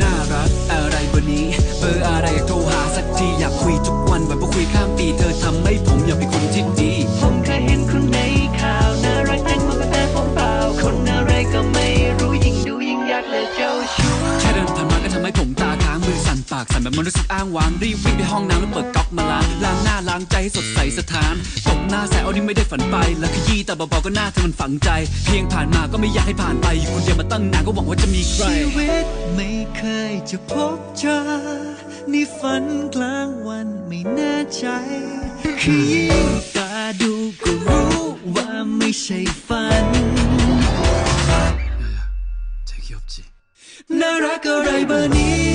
น่ารักอะไรเบอร์นี้ เบอร์อะไรอยากโทรหาสักทีอยากคุยทุกวันวันพอคุยข้ามปีเธอทำให้ผมอยากเป็นคนที่ดี ผมเคยเห็นคุณในข่าวน่ารักจังมากแต่ผมเปล่า คนอะไรก็ไม่รู้ยิ่งดูยิ่งอยากเลยเจ้าชู้แค่เดินผ่านมาก็ทำให้ผมตาค้างมือสั่นปากสั่นแบบมันรู้สึกอ้างว้างรีบวิ่งไปห้องน้ำแล้วเปิดก๊อกมาล้างล้างหน้าล้างใจให้สดใสสถานตบหน้าแซวนี่ไม่ได้ฝันไป แล้วขยี้แต่เบาๆก็หน้าเธอมันฝังใจ เพียงผ่านมาก็ไม่อยากให้ผ่านไปอยู่คนเดียวมาตั้งนานก็หวังว่าจะมีใคร ชีวิตไม่เคยจะพบเจอ นี่ฝันกลางวันไม่แน่ใจ คือยิ่งตาดูก็รู้ว่าไม่ใช่ฝัน 되게 귀엽지 น่ารักอะไรเบอร์นี้